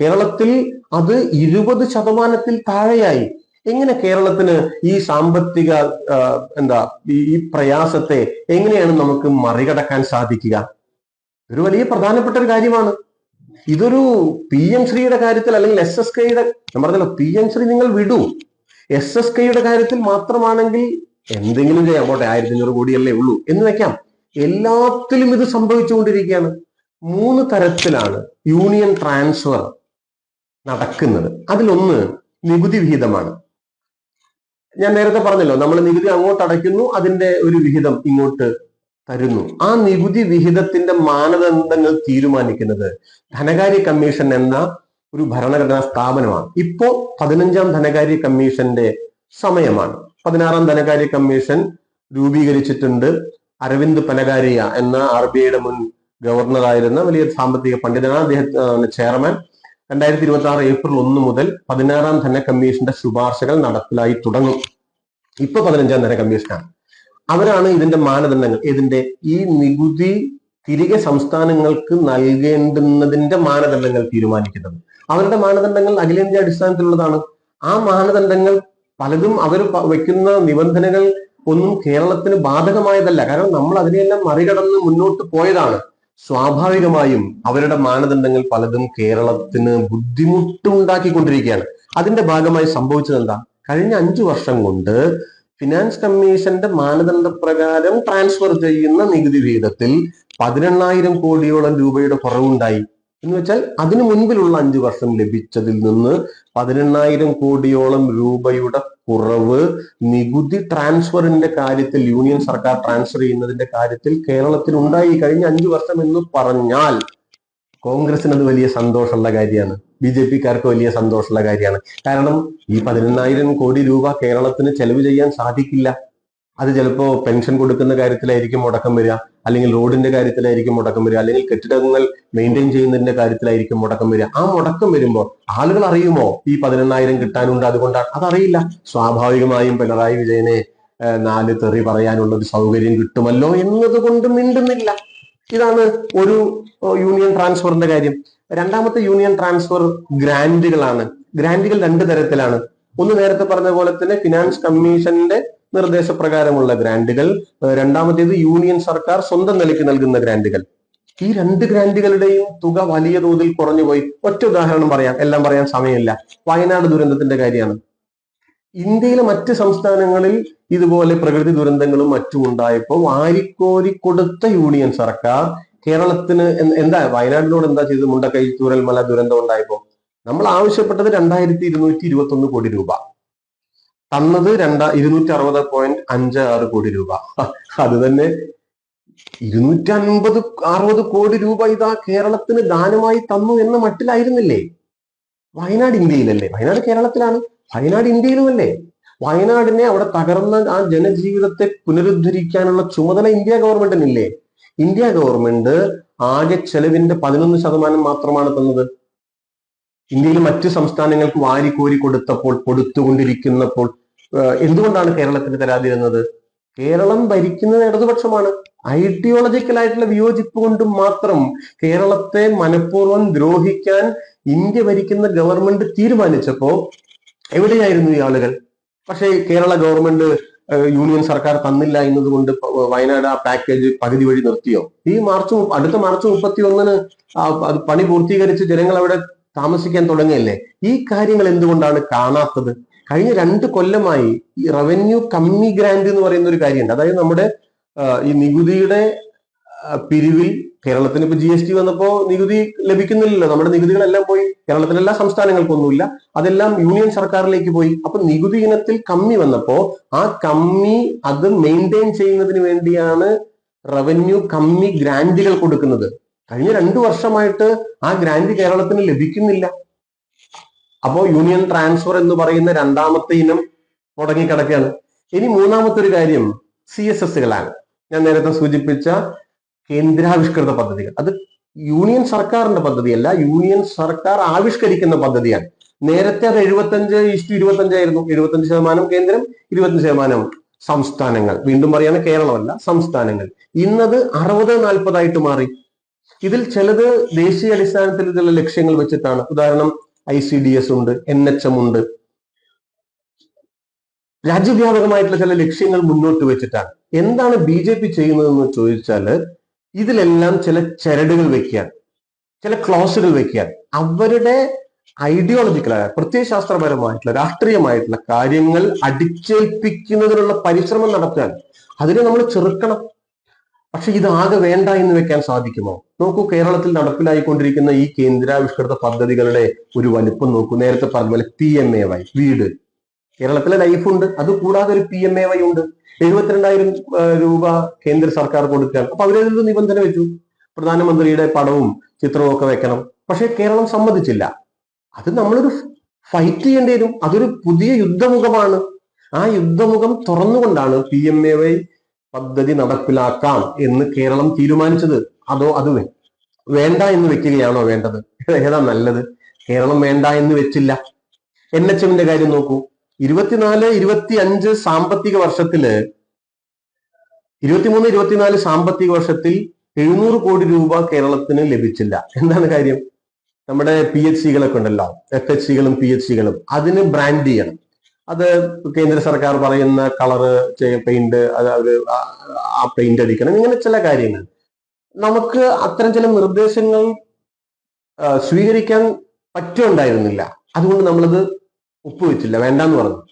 കേരളത്തിൽ അത് ഇരുപത് ശതമാനത്തിൽ താഴെയായി. എങ്ങനെ കേരളത്തിന് ഈ സാമ്പത്തിക എന്താ ഈ പ്രയാസത്തെ എങ്ങനെയാണ് നമുക്ക് മറികടക്കാൻ സാധിക്കുക? ഒരു വലിയ പ്രധാനപ്പെട്ട ഒരു കാര്യമാണ്. ഇതൊരു പി എം ശ്രീയുടെ കാര്യത്തിൽ അല്ലെങ്കിൽ എസ് എസ് കെയുടെ ഞാൻ പറഞ്ഞല്ലോ പി എം ശ്രീ നിങ്ങൾ വിടൂ. എസ് എസ് കെയുടെ കാര്യത്തിൽ മാത്രമാണെങ്കിൽ എന്തെങ്കിലും ചെയ്യാം. പോട്ടെ ആയിരത്തി അഞ്ഞൂറ് കോടിയല്ലേ ഉള്ളൂ. എന്ന് വെക്കാം. എല്ലാത്തിലും ഇത് സംഭവിച്ചുകൊണ്ടിരിക്കുകയാണ്. മൂന്ന് തരത്തിലാണ് യൂണിയൻ ട്രാൻസ്ഫർ നടക്കുന്നത്. അതിലൊന്ന് നികുതി വിഹിതമാണ്. ഞാൻ നേരത്തെ പറഞ്ഞല്ലോ നമ്മൾ നികുതി അങ്ങോട്ട് അടയ്ക്കുന്നു അതിന്റെ ഒരു വിഹിതം ഇങ്ങോട്ട് തരുന്നു. ആ നികുതി വിഹിതത്തിന്റെ മാനദണ്ഡങ്ങൾ തീരുമാനിക്കുന്നത് ധനകാര്യ കമ്മീഷൻ എന്ന ഒരു ഭരണഘടനാ സ്ഥാപനമാണ്. ഇപ്പോ പതിനഞ്ചാം ധനകാര്യ കമ്മീഷന്റെ സമയമാണ്. പതിനാറാം ധനകാര്യ കമ്മീഷൻ രൂപീകരിച്ചിട്ടുണ്ട്. അരവിന്ദ് പനകാരിയ എന്ന ആർ ബി ഐയുടെ മുൻ ഗവർണറായിരുന്ന വലിയ സാമ്പത്തിക പണ്ഡിതനാണ് അദ്ദേഹം ചെയർമാൻ രണ്ടായിരത്തി ഇരുപത്തി ആറ് ഏപ്രിൽ ഒന്ന് മുതൽ പതിനാറാം ധന കമ്മീഷന്റെ ശുപാർശകൾ നടപ്പിലായി തുടങ്ങും. ഇപ്പൊ പതിനഞ്ചാം ധന കമ്മീഷനാണ്. അവരാണ് ഇതിന്റെ മാനദണ്ഡങ്ങൾ. ഇതിന്റെ ഈ നികുതി തിരികെ സംസ്ഥാനങ്ങൾക്ക് നൽകേണ്ടുന്നതിന്റെ മാനദണ്ഡങ്ങൾ തീരുമാനിക്കുന്നത്. അവരുടെ മാനദണ്ഡങ്ങൾ അഖിലേന്ത്യാ അടിസ്ഥാനത്തിലുള്ളതാണ്. ആ മാനദണ്ഡങ്ങൾ പലതും അവർ വെക്കുന്ന നിബന്ധനകൾ ഒന്നും കേരളത്തിന് ബാധകമായതല്ല. കാരണം നമ്മൾ അതിനെയെല്ലാം മറികടന്ന് മുന്നോട്ട് പോയതാണ്. സ്വാഭാവികമായും അവരുടെ മാനദണ്ഡങ്ങൾ പലതും കേരളത്തിന് ബുദ്ധിമുട്ടുണ്ടാക്കിക്കൊണ്ടിരിക്കുകയാണ്. അതിന്റെ ഭാഗമായി സംഭവിച്ചത് എന്താ കഴിഞ്ഞ അഞ്ചു വർഷം കൊണ്ട് ഫിനാൻസ് കമ്മീഷന്റെ മാനദണ്ഡ പ്രകാരം ട്രാൻസ്ഫർ ചെയ്യുന്ന നികുതി വിഹിതത്തിൽ പതിനെണ്ണായിരം കോടിയോളം രൂപയുടെ കുറവുണ്ടായി. എന്ന് വെച്ചാൽ അതിനു മുൻപിലുള്ള അഞ്ചു വർഷം ലഭിച്ചതിൽ നിന്ന് പതിനെണ്ണായിരം കോടിയോളം രൂപയുടെ കുറവ് നികുതി ട്രാൻസ്ഫറിന്റെ കാര്യത്തിൽ യൂണിയൻ സർക്കാർ ട്രാൻസ്ഫർ ചെയ്യുന്നതിന്റെ കാര്യത്തിൽ കേരളത്തിൽ ഉണ്ടായി കഴിഞ്ഞ അഞ്ചു വർഷം എന്ന് പറഞ്ഞാൽ കോൺഗ്രസിന് അത് വലിയ സന്തോഷമുള്ള കാര്യമാണ്. ബി ജെ പിക്കാർക്ക് വലിയ സന്തോഷമുള്ള കാര്യമാണ്. കാരണം ഈ പതിനെണ്ണായിരം കോടി രൂപ കേരളത്തിന് ചെലവ് ചെയ്യാൻ സാധിക്കില്ല. അത് ചിലപ്പോൾ പെൻഷൻ കൊടുക്കുന്ന കാര്യത്തിലായിരിക്കും മുടക്കം വരിക. അല്ലെങ്കിൽ റോഡിന്റെ കാര്യത്തിലായിരിക്കും മുടക്കം വരിക. അല്ലെങ്കിൽ കെട്ടിടങ്ങൾ മെയിന്റെയിൻ ചെയ്യുന്നതിന്റെ കാര്യത്തിലായിരിക്കും മുടക്കം വരിക. ആ മുടക്കം വരുമ്പോൾ ആളുകൾ അറിയുമോ? ഈ പതിനെണ്ണായിരം കിട്ടാനുണ്ട് അതുകൊണ്ടാണ്. അതറിയില്ല. സ്വാഭാവികമായും പിണറായി വിജയനെ നാല് തെറി പറയാനുള്ള ഒരു സൗകര്യം കിട്ടുമല്ലോ എന്നതുകൊണ്ട് മിണ്ടുന്നില്ല. ഇതാണ് ഒരു യൂണിയൻ ട്രാൻസ്ഫറിന്റെ കാര്യം. രണ്ടാമത്തെ യൂണിയൻ ട്രാൻസ്ഫർ ഗ്രാൻഡുകളാണ്. ഗ്രാൻഡുകൾ രണ്ട് തരത്തിലാണ്. ഒന്ന് നേരത്തെ പറഞ്ഞ പോലെ തന്നെ ഫിനാൻസ് കമ്മീഷന്റെ നിർദ്ദേശപ്രകാരമുള്ള ഗ്രാന്റുകൾ. ഏഹ്, രണ്ടാമത്തേത് യൂണിയൻ സർക്കാർ സ്വന്തം നിലയ്ക്ക് നൽകുന്ന ഗ്രാന്റുകൾ. ഈ രണ്ട് ഗ്രാന്റുകളുടെയും തുക വലിയ തോതിൽ കുറഞ്ഞുപോയി. ഒറ്റ ഉദാഹരണം പറയാം. എല്ലാം പറയാൻ സമയമില്ല. വയനാട് ദുരന്തത്തിന്റെ കാര്യമാണ്. ഇന്ത്യയിലെ മറ്റ് സംസ്ഥാനങ്ങളിൽ ഇതുപോലെ പ്രകൃതി ദുരന്തങ്ങളും മറ്റും ഉണ്ടായപ്പോൾ വാരിക്കോരി കൊടുത്ത യൂണിയൻ സർക്കാർ കേരളത്തിന് എന്താ വയനാടിനോട് എന്താ ചെയ്തത്? മുണ്ടക്കൈ ചൂരൽമല ദുരന്തം ഉണ്ടായപ്പോ നമ്മൾ ആവശ്യപ്പെട്ടത് രണ്ടായിരത്തി ഇരുന്നൂറ്റി ഇരുപത്തി ഒന്ന് കോടി രൂപ. തന്നത് രണ്ടാ ഇരുന്നൂറ്റി അറുപത് പോയിന്റ് അഞ്ച് ആറ് കോടി രൂപ. അത് തന്നെ ഇരുന്നൂറ്റി അൻപത് അറുപത് കോടി രൂപ ഇതാ കേരളത്തിന് ദാനമായി തന്നു എന്ന മട്ടിലായിരുന്നില്ലേ? വയനാട് ഇന്ത്യയിലല്ലേ? വയനാട് കേരളത്തിലാണ്. വയനാട് ഇന്ത്യയിലുമല്ലേ? വയനാടിനെ അവിടെ തകർന്ന ആ ജനജീവിതത്തെ പുനരുദ്ധരിക്കാനുള്ള ചുമതല ഇന്ത്യ ഗവൺമെന്റിനില്ലേ? ഇന്ത്യ ഗവൺമെന്റ് ആകെ ചെലവിന്റെ പതിനൊന്ന് ശതമാനം മാത്രമാണ് തന്നത്. ഇന്ത്യയിൽ മറ്റ് സംസ്ഥാനങ്ങൾക്ക് വാരിക്കോരി കൊടുത്തപ്പോൾ കൊടുത്തുകൊണ്ടിരിക്കുന്നപ്പോൾ എന്തുകൊണ്ടാണ് കേരളത്തിന് തരാതിരുന്നത് കേരളം ഭരിക്കുന്നത് ഇടതുപക്ഷമാണ്. ഐഡിയോളജിക്കൽ ആയിട്ടുള്ള വിയോജിപ്പ് കൊണ്ട് മാത്രം കേരളത്തെ മനഃപൂർവം ദ്രോഹിക്കാൻ ഇന്ത്യ ഭരിക്കുന്ന ഗവൺമെന്റ് തീരുമാനിച്ചപ്പോ എവിടെയായിരുന്നു ഈ ആളുകൾ? പക്ഷേ കേരള ഗവൺമെന്റ് യൂണിയൻ സർക്കാർ തന്നില്ല എന്നതുകൊണ്ട് വയനാട് ആ പാക്കേജ് പകുതി വഴി നിർത്തിയോ? ഈ മാർച്ച് അടുത്ത മാർച്ച് മുപ്പത്തി ഒന്നിന് അത് പണി പൂർത്തീകരിച്ച് ജനങ്ങൾ അവിടെ താമസിക്കാൻ തുടങ്ങിയല്ലേ ഈ കാര്യങ്ങൾ എന്തുകൊണ്ടാണ് കാണാത്തത്? കഴിഞ്ഞ രണ്ട് കൊല്ലമായി ഈ റവന്യൂ കമ്മി ഗ്രാന്റ് എന്ന് പറയുന്ന ഒരു കാര്യമുണ്ട്. അതായത് നമ്മുടെ ഈ നികുതിയുടെ പിരിവിൽ കേരളത്തിന് ഇപ്പൊ ജി എസ് ടി വന്നപ്പോ നികുതി ലഭിക്കുന്നില്ലല്ലോ. നമ്മുടെ നികുതികളെല്ലാം പോയി. കേരളത്തിലെ എല്ലാ സംസ്ഥാനങ്ങൾക്കൊന്നുമില്ല. അതെല്ലാം യൂണിയൻ സർക്കാരിലേക്ക് പോയി. അപ്പൊ നികുതി ഇനത്തിൽ കമ്മി വന്നപ്പോ ആ കമ്മി അത് മെയിന്റെയിൻ ചെയ്യുന്നതിന് വേണ്ടിയാണ് റവന്യൂ കമ്മി ഗ്രാന്റുകൾ കൊടുക്കുന്നത്. കഴിഞ്ഞ രണ്ടു വർഷമായിട്ട് ആ ഗ്രാന്റ് കേരളത്തിന് ലഭിക്കുന്നില്ല. അപ്പോ യൂണിയൻ ട്രാൻസ്ഫർ എന്ന് പറയുന്ന രണ്ടാമത്തെ ഇനം മുടങ്ങിക്കിടക്കുകയാണ്. ഇനി മൂന്നാമത്തെ ഒരു കാര്യം സി എസ് എസുകളാണ് ഞാൻ നേരത്തെ സൂചിപ്പിച്ച കേന്ദ്രാവിഷ്കൃത പദ്ധതികൾ. അത് യൂണിയൻ സർക്കാരിന്റെ പദ്ധതിയല്ല യൂണിയൻ സർക്കാർ ആവിഷ്കരിക്കുന്ന പദ്ധതിയാണ്. നേരത്തെ അത് എഴുപത്തഞ്ച് ഇഷ്ടു ഇരുപത്തഞ്ചായിരുന്നു എഴുപത്തഞ്ച് ശതമാനം കേന്ദ്രം ഇരുപത്തഞ്ച് ശതമാനം സംസ്ഥാനങ്ങൾ. വീണ്ടും പറയാണ് കേരളമല്ല സംസ്ഥാനങ്ങൾ. ഇന്നത് അറുപത് നാൽപ്പതായിട്ട് മാറി. ഇതിൽ ചിലത് ദേശീയ അടിസ്ഥാനത്തിൽ ചില ലക്ഷ്യങ്ങൾ വെച്ചിട്ടാണ്. ഉദാഹരണം ഐ സി ഡി എസ് ഉണ്ട് എൻ എച്ച് എം ഉണ്ട്. രാജ്യവ്യാപകമായിട്ടുള്ള ചില ലക്ഷ്യങ്ങൾ മുന്നോട്ട് വെച്ചിട്ടാണ്. എന്താണ് ബി ജെ പി ചെയ്യുന്നതെന്ന് ചോദിച്ചാൽ ഇതിലെല്ലാം ചില ചരടുകൾ വെക്കാൻ ചില ക്ലോസുകൾ വെക്കാൻ അവരുടെ ഐഡിയോളജിക്കലായ പ്രത്യയശാസ്ത്രപരമായിട്ടുള്ള രാഷ്ട്രീയമായിട്ടുള്ള കാര്യങ്ങൾ അടിച്ചേൽപ്പിക്കുന്നതിനുള്ള പരിശ്രമം നടത്താൻ അതിനെ നമ്മൾ ചെറുക്കണം. പക്ഷെ ഇതാകെ വേണ്ട എന്ന് വെക്കാൻ സാധിക്കുമോ? നോക്കൂ കേരളത്തിൽ നടപ്പിലായിക്കൊണ്ടിരിക്കുന്ന ഈ കേന്ദ്രാവിഷ്കൃത പദ്ധതികളുടെ ഒരു വലുപ്പം നോക്കൂ. നേരത്തെ പറഞ്ഞ പോലെ പി എം എ വൈ വീട്. കേരളത്തിലെ ലൈഫ് ഉണ്ട്. അത് കൂടാതെ ഒരു പി എം എ വൈ ഉണ്ട്. എഴുപത്തിരണ്ടായിരം രൂപ കേന്ദ്ര സർക്കാർ കൊടുക്കുകയാണ്. അപ്പൊ അവരേതൊരു നിബന്ധന വെച്ചു. പ്രധാനമന്ത്രിയുടെ പടവും ചിത്രവും ഒക്കെ വെക്കണം. പക്ഷെ കേരളം സമ്മതിച്ചില്ല. അത് നമ്മളൊരു ഫൈറ്റ് ചെയ്യേണ്ടി വരും. അതൊരു പുതിയ യുദ്ധമുഖമാണ്. ആ യുദ്ധമുഖം തുറന്നുകൊണ്ടാണ് പി എം എ വൈ പദ്ധതി നടപ്പിലാക്കാം എന്ന് കേരളം തീരുമാനിച്ചത്. അതോ അത് വേണ്ട എന്ന് വെക്കുകയാണോ വേണ്ടത്? ഏതാ നല്ലത്? കേരളം വേണ്ട എന്ന് വെച്ചില്ല. എൻ എച്ച് എമ്മിന്റെ കാര്യം നോക്കൂ. ഇരുപത്തിനാല് ഇരുപത്തി അഞ്ച് സാമ്പത്തിക വർഷത്തിൽ ഇരുപത്തിമൂന്ന് ഇരുപത്തിനാല് സാമ്പത്തിക വർഷത്തിൽ എഴുന്നൂറ് കോടി രൂപ കേരളത്തിന് ലഭിച്ചില്ല. എന്താണ് കാര്യം? നമ്മുടെ പി എച്ച് സികളൊക്കെ ഉണ്ടല്ലോ. എഫ് എച്ച് സികളും പി എച്ച് സികളും അതിന് ബ്രാൻഡ് ചെയ്യണം. അത് കേന്ദ്ര സർക്കാർ പറയുന്ന കളറ് പെയിന്റ് അത് അവർ ആ- പെയിന്റ് അടിക്കണം ഇങ്ങനെ ചില കാര്യങ്ങൾ. നമുക്ക് അത്തരം ചില നിർദ്ദേശങ്ങൾ സ്വീകരിക്കാൻ പറ്റുണ്ടായിരുന്നില്ല. അതുകൊണ്ട് നമ്മളത് ഒപ്പുവെച്ചില്ല. വേണ്ടാന്ന് പറഞ്ഞു.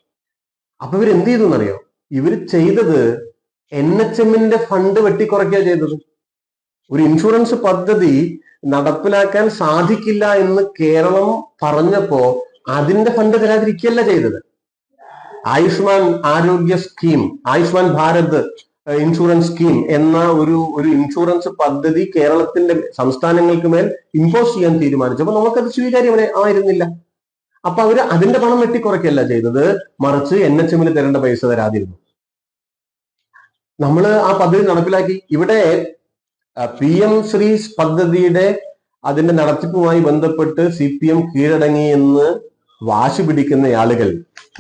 അപ്പൊ ഇവർ എന്ത് ചെയ്തു എന്നറിയോ ഇവർ ചെയ്തത് എൻ എച്ച് എമ്മിന്റെ ഫണ്ട് വെട്ടിക്കുറയ്ക്കുക ചെയ്തത്. ഒരു ഇൻഷുറൻസ് പദ്ധതി നടപ്പിലാക്കാൻ സാധിക്കില്ല എന്ന് കേരളം പറഞ്ഞപ്പോ അതിന്റെ ഫണ്ട് തരാതിരിക്കുകയല്ല ചെയ്തത്. Ayushman Arogya scheme Ayushman Bharat insurance scheme എന്ന ഒരു ഒരു ഇൻഷുറൻസ് പദ്ധതി കേരളത്തിന്റെ സംസ്ഥാനങ്ങൾക്ക് മേൽ ഇമ്പോസ് ചെയ്യാൻ തീരുമാനിച്ചു. തീരുമാനിച്ചപ്പോൾ നമുക്കത് സ്വീകാര്യമേ ആയിരുന്നില്ല. അപ്പൊ അവർ അതിന്റെ പണം വെട്ടിക്കുറയ്ക്കല്ല ചെയ്തത്. മറിച്ച് എൻ എച്ച് എമ്മിന് തരേണ്ട പൈസ തരാതിരുന്നു. നമ്മൾ ആ പദ്ധതി നടപ്പിലാക്കി. ഇവിടെ പി എം ശ്രീ പദ്ധതിയുടെ അതിന്റെ നടത്തിപ്പുമായി ബന്ധപ്പെട്ട് സി പി എം കീഴടങ്ങി എന്ന് വാശി പിടിക്കുന്ന ആളുകൾ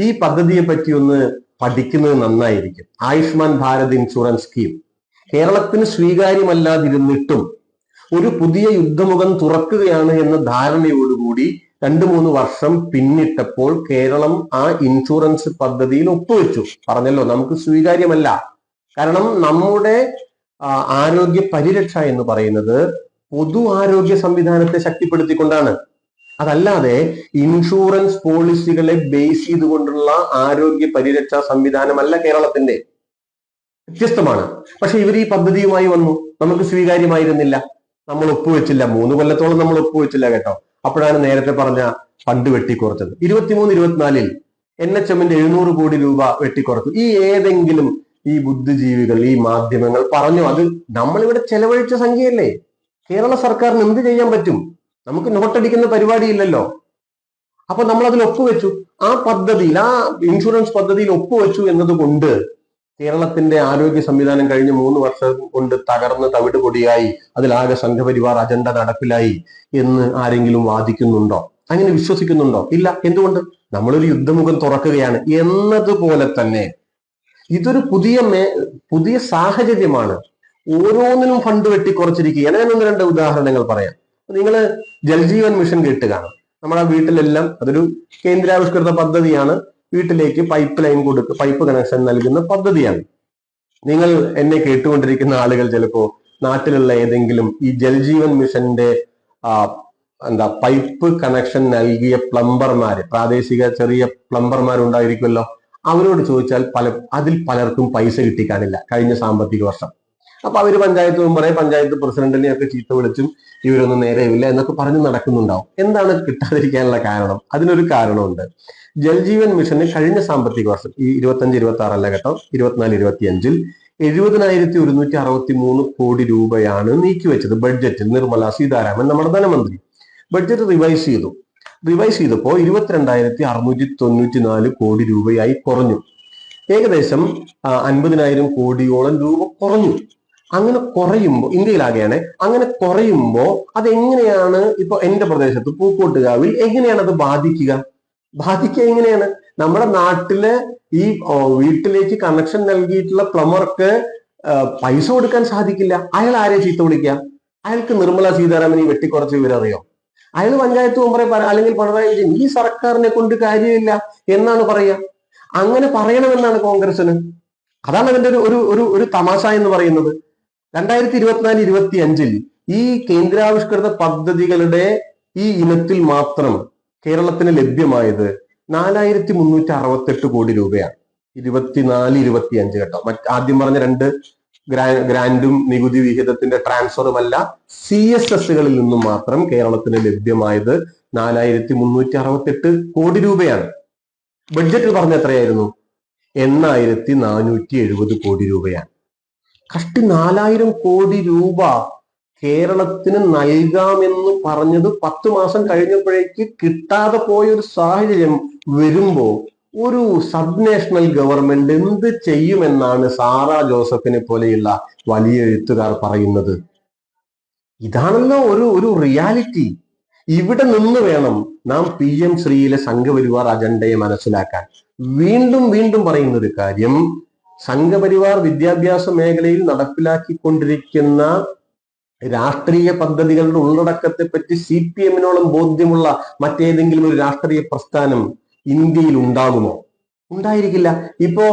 ഈ പദ്ധതിയെ പറ്റി ഒന്ന് പഠിക്കുന്നത് നന്നായിരിക്കും. Ayushman Bharat insurance scheme. കേരളത്തിന് സ്വീകാര്യമല്ലാതിരുന്നിട്ടും ഒരു പുതിയ യുദ്ധമുഖം തുറക്കുകയാണ് എന്ന ധാരണയോടുകൂടി രണ്ടു മൂന്ന് വർഷം പിന്നിട്ടപ്പോൾ കേരളം ആ ഇൻഷുറൻസ് പദ്ധതിയിൽ ഒപ്പുവെച്ചു. പറഞ്ഞല്ലോ നമുക്ക് സ്വീകാര്യമല്ല. കാരണം നമ്മുടെ ആരോഗ്യ പരിരക്ഷ എന്ന് പറയുന്നത് പൊതു ആരോഗ്യ സംവിധാനത്തെ ശക്തിപ്പെടുത്തിക്കൊണ്ടാണ്. അതല്ലാതെ ഇൻഷുറൻസ് പോളിസികളെ ബേസ് ചെയ്തുകൊണ്ടുള്ള ആരോഗ്യ പരിരക്ഷാ സംവിധാനമല്ല കേരളത്തിന്റെ. വ്യത്യസ്തമാണ്. പക്ഷെ ഇവർ ഈ പദ്ധതിയുമായി വന്നു. നമുക്ക് സ്വീകാര്യമായിരുന്നില്ല. നമ്മൾ ഒപ്പുവെച്ചില്ല. മൂന്ന് കൊല്ലത്തോളം നമ്മൾ ഒപ്പുവെച്ചില്ല കേട്ടോ. അപ്പോഴാണ് നേരത്തെ പറഞ്ഞ ഫണ്ട് വെട്ടിക്കുറച്ചത്. ഇരുപത്തിമൂന്ന് ഇരുപത്തിനാലിൽ എൻ എച്ച് എമ്മിന്റെ എഴുന്നൂറ് കോടി രൂപ വെട്ടിക്കുറച്ചു. ഈ ഏതെങ്കിലും ഈ ബുദ്ധിജീവികൾ ഈ മാധ്യമങ്ങൾ പറഞ്ഞു അത് നമ്മളിവിടെ ചെലവഴിച്ച സംഖ്യയല്ലേ? കേരള സർക്കാരിന് എന്ത് ചെയ്യാൻ പറ്റും? നമുക്ക് നോട്ടടിക്കുന്ന പരിപാടിയില്ലല്ലോ. അപ്പൊ നമ്മൾ അതിൽ ഒപ്പുവെച്ചു. ആ പദ്ധതിയിൽ ആ ഇൻഷുറൻസ് പദ്ധതിയിൽ ഒപ്പുവെച്ചു എന്നതുകൊണ്ട് കേരളത്തിന്റെ ആരോഗ്യ സംവിധാനം കഴിഞ്ഞ മൂന്ന് വർഷം കൊണ്ട് തകർന്ന് തവിട് പൊടിയായി അതിലാകെ സംഘപരിവാർ അജണ്ട നടപ്പിലായി എന്ന് ആരെങ്കിലും വാദിക്കുന്നുണ്ടോ? അങ്ങനെ വിശ്വസിക്കുന്നുണ്ടോ? ഇല്ല. എന്തുകൊണ്ട്? നമ്മളൊരു യുദ്ധമുഖം തുറക്കുകയാണ്. എന്നതുപോലെ തന്നെ ഇതൊരു പുതിയ മേ പുതിയ സാഹചര്യമാണ്. ഓരോന്നിനും ഫണ്ട് വെട്ടിക്കുറച്ചിരിക്കുകയാണ് ഞാൻ ഒന്ന് രണ്ട് ഉദാഹരണങ്ങൾ പറയാം. നിങ്ങൾ ജൽജീവൻ മിഷൻ കേട്ട് കാണും. നമ്മുടെ വീട്ടിലെല്ലാം അതൊരു കേന്ദ്രാവിഷ്കൃത പദ്ധതിയാണ്. വീട്ടിലേക്ക് പൈപ്പ് ലൈൻ കൊടുക്കുക പൈപ്പ് കണക്ഷൻ നൽകുന്ന പദ്ധതിയാണ്. നിങ്ങൾ എന്നെ കേട്ടുകൊണ്ടിരിക്കുന്ന ആളുകൾ ചിലപ്പോ നാട്ടിലുള്ള ഏതെങ്കിലും ഈ ജൽജീവൻ മിഷന്റെ എന്താ പൈപ്പ് കണക്ഷൻ നൽകിയ പ്ലംബർമാര് പ്രാദേശിക ചെറിയ പ്ലംബർമാരുണ്ടായിരിക്കുമല്ലോ അവരോട് ചോദിച്ചാൽ പല അതിൽ പലർക്കും പൈസ കിട്ടിക്കാണില്ല കഴിഞ്ഞ സാമ്പത്തിക വർഷം. അപ്പൊ അവർ പഞ്ചായത്ത് മെമ്പറെ പഞ്ചായത്ത് പ്രസിഡന്റിനെ ഒക്കെ ചീത്ത വിളിച്ചും ഇവരൊന്നും നേരെയില്ല എന്നൊക്കെ പറഞ്ഞ് നടക്കുന്നുണ്ടാവും. എന്താണ് കിട്ടാതിരിക്കാനുള്ള കാരണം? അതിനൊരു കാരണമുണ്ട്. ജൽജീവൻ മിഷന് കഴിഞ്ഞ സാമ്പത്തിക വർഷം ഈ ഇരുപത്തഞ്ച് ഇരുപത്തി ആറല്ല കേട്ടോ ഇരുപത്തിനാല് ഇരുപത്തി അഞ്ചിൽ എഴുപതിനായിരത്തി ഒരുന്നൂറ്റി അറുപത്തി മൂന്ന് കോടി രൂപയാണ് നീക്കിവെച്ചത് ബഡ്ജറ്റിൽ നിർമ്മല സീതാരാമൻ നമ്മുടെ ധനമന്ത്രി. ബഡ്ജറ്റ് റിവൈസ് ചെയ്തു. റിവൈസ് ചെയ്തപ്പോൾ ഇരുപത്തിരണ്ടായിരത്തി അറുന്നൂറ്റി തൊണ്ണൂറ്റി നാല് കോടി രൂപയായി കുറഞ്ഞു. ഏകദേശം അൻപതിനായിരം കോടിയോളം രൂപ കുറഞ്ഞു. അങ്ങനെ കുറയുമ്പോൾ ഇന്ത്യയിലാകെയാണ് അങ്ങനെ കുറയുമ്പോൾ അതെങ്ങനെയാണ് ഇപ്പൊ എന്റെ പ്രദേശത്ത് പൂക്കോട്ടുകാവിൽ എങ്ങനെയാണ് അത് ബാധിക്കുക? ബാധിക്കുക എങ്ങനെയാണ്? നമ്മുടെ നാട്ടിലെ ഈ വീട്ടിലേക്ക് കണക്ഷൻ നൽകിയിട്ടുള്ള പ്ലംബർക്ക് പൈസ കൊടുക്കാൻ സാധിക്കില്ല. അയാൾ ആരെ ചീത്ത വിളിക്കുക? അയാൾക്ക് നിർമ്മല സീതാരാമൻ ഈ വെട്ടിക്കുറച്ച് വിവരറിയോ അയാൾ പഞ്ചായത്ത് മെമ്പറെ പറ- അല്ലെങ്കിൽ പിണറായി വിജയൻ ഈ സർക്കാരിനെ കൊണ്ട് കാര്യമില്ല എന്നാണ് പറയുക. അങ്ങനെ പറയണമെന്നാണ് കോൺഗ്രസിന് അതാണ് അതിന്റെ ഒരു ഒരു ഒരു തമാശ എന്ന് പറയുന്നത്. രണ്ടായിരത്തി ഇരുപത്തിനാല് ഇരുപത്തി അഞ്ചിൽ ഈ കേന്ദ്രാവിഷ്കൃത പദ്ധതികളുടെ ഈ ഇനത്തിൽ മാത്രം കേരളത്തിന് ലഭ്യമായത് നാലായിരത്തി മുന്നൂറ്റി അറുപത്തെട്ട് കോടി രൂപയാണ്. ഇരുപത്തിനാല് ഇരുപത്തി അഞ്ച് കേട്ടോ. മറ്റ് ആദ്യം പറഞ്ഞ രണ്ട് ഗ്രാ ഗ്രാൻഡും നികുതി വിഹിതത്തിന്റെ ട്രാൻസ്ഫറുമല്ല സി എസ് എസുകളിൽ നിന്നും മാത്രം കേരളത്തിന് ലഭ്യമായത് നാലായിരത്തി മുന്നൂറ്റി അറുപത്തെട്ട് കോടി രൂപയാണ്. ബഡ്ജറ്റിൽ പറഞ്ഞ എത്രയായിരുന്നു? എണ്ണായിരത്തി നാനൂറ്റി എഴുപത് കോടി രൂപയാണ്. കഷ്ടി നാലായിരം കോടി രൂപ കേരളത്തിന് നൽകാമെന്ന് പറഞ്ഞത് പത്ത് മാസം കഴിഞ്ഞപ്പോഴേക്ക് കിട്ടാതെ പോയ ഒരു സാഹചര്യം വരുമ്പോ ഒരു സബ് നാഷണൽ ഗവൺമെന്റ് എന്ത് ചെയ്യുമെന്നാണ് സാറ ജോസഫിനെ പോലെയുള്ള വലിയ എഴുത്തുകാർ പറയുന്നത്. ഇതാണല്ലോ ഒരു ഒരു റിയാലിറ്റി. ഇവിടെ നിന്ന് വേണം നാം പി എം ശ്രീയിലെ സംഘപരിവാർ അജണ്ടയെ മനസ്സിലാക്കാൻ. വീണ്ടും വീണ്ടും പറയുന്ന ഒരു കാര്യം സംഘപരിവാർ വിദ്യാഭ്യാസ മേഖലയിൽ നടപ്പിലാക്കിക്കൊണ്ടിരിക്കുന്ന രാഷ്ട്രീയ പദ്ധതികളുടെ ഉള്ളടക്കത്തെ പറ്റി സി പി എമ്മിനോളം ബോധ്യമുള്ള മറ്റേതെങ്കിലും ഒരു രാഷ്ട്രീയ പ്രസ്ഥാനം ഇന്ത്യയിൽ ഉണ്ടാകുമോ? ഉണ്ടായിരിക്കില്ല. ഇപ്പോ